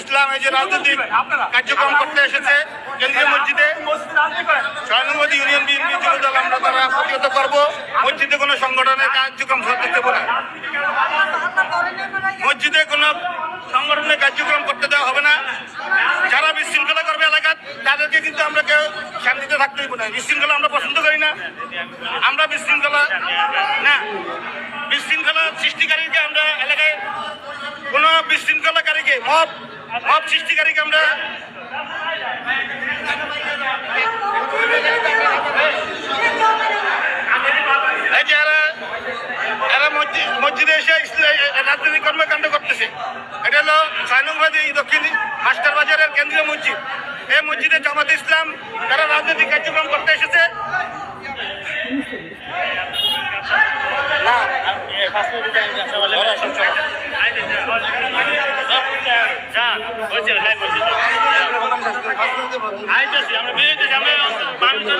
ইসলাম এই যে রাজনৈতিক কার্যক্রম করতে এসেছে কেন্দ্রীয় মসজিদে। ছয় নম্বর ইউনিয়ন বিএনপি যুব দল আমরা তারা প্রতিহত করব। মসজিদে কোনো সংগঠনের কার্যক্রম হতে দেব না। মসজিদে কোনো সংগঠনের কার্যক্রম করতে দেওয়া হবে না। যারা বিশৃঙ্খলা করবে এলাকার তাদেরকে কিন্তু আমরা কেউ শান্তিতে থাকতে দেবো না। বিশৃঙ্খলা আমরা পছন্দ করি না। আমরা বিশৃঙ্খলা না। বিশৃঙ্খলা সৃষ্টিকারীকে আমরা এলাকায় কোনো বিশৃঙ্খলাকারীকে মব মব সৃষ্টিকারীকে আমরা মসজিদ এসে রাজনৈতিক কর্মকাণ্ড করতেছে। এটা হলো সাইনুবাদী দক্ষিণ মাস্টার বাজারের কেন্দ্রীয় মসজিদ। এই মসজিদে জামাত ইসলাম তারা রাজনৈতিক কার্যক্রম করতে এসেছে। না আমরা বেরিয়েছি আমরা মানুষের